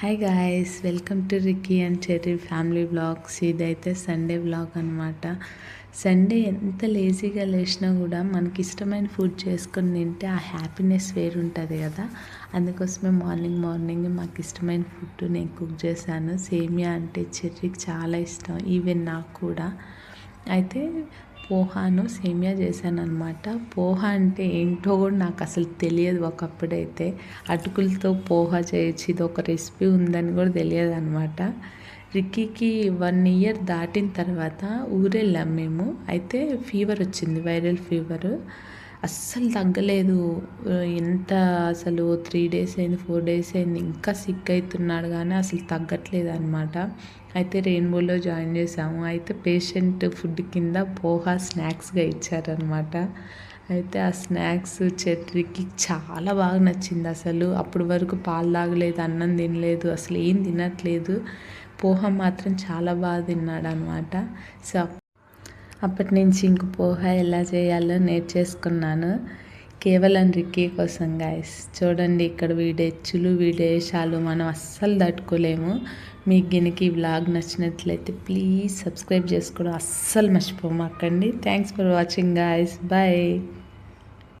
Hi guys welcome to Ricky and Cherry family vlogs ఇదైతే Sunday vlog అనమాట Sunday ఎంత లేజీగా లేచినా కూడా మనకి ఇష్టమైన ఫుడ్ చేసుకొని తింటే ఆ హ్యాపీనెస్ వేరు ఉంటుంది కదా. అందుకోసమే మార్నింగ్ మార్నింగ్ మాకు ఇష్టమైన ఫుడ్ నేను కుక్ చేశాను. సేమియా అంటే చెర్రీకి చాలా ఇష్టం ఈవెన్ నాకు కూడా. అయితే పోహాను సేమియా చేశాను అనమాట పోహా అంటే ఏంటో కూడా నాకు అసలు తెలియదు ఒకప్పుడైతే. అటుకులతో పోహా చేయొచ్చు ఇది ఒక రెసిపీ ఉందని కూడా తెలియదు అనమాట రిక్కీకి వన్ ఇయర్ దాటిన తర్వాత ఊరెళ్ళాం మేము. అయితే ఫీవర్ వచ్చింది వైరల్ ఫీవరు. అస్సలు తగ్గలేదు. ఎంత అసలు త్రీ డేస్ అయింది ఫోర్ డేస్ అయింది ఇంకా సిక్ అవుతున్నాడు కానీ అసలు తగ్గట్లేదు అనమాట అయితే రెయిన్బోలో జాయిన్ చేసాము. అయితే పేషెంట్ ఫుడ్ కింద పోహా స్నాక్స్గా ఇచ్చారనమాట అయితే ఆ స్నాక్స్ చెట్రికి చాలా బాగా నచ్చింది అసలు. అప్పటి వరకు పాలు తాగలేదు అన్నం తినలేదు అసలు ఏం తినట్లేదు. పోహా మాత్రం చాలా బాగా తిన్నాడు అనమాట సో అప్పటి నుంచి ఇంక పోహ ఎలా చేయాలో నేర్చేసుకున్నాను. కేవలం రిక్కీ కోసం గాయస్ చూడండి ఇక్కడ వీడెచ్చులు వీడేషాలు మనం అస్సలు తట్టుకోలేము. మీకు గినికి ఈ వ్లాగ్ నచ్చినట్లయితే ప్లీజ్ సబ్స్క్రైబ్ చేసుకోవడం అస్సలు మర్చిపోమాకండి. Thanks for watching guys bye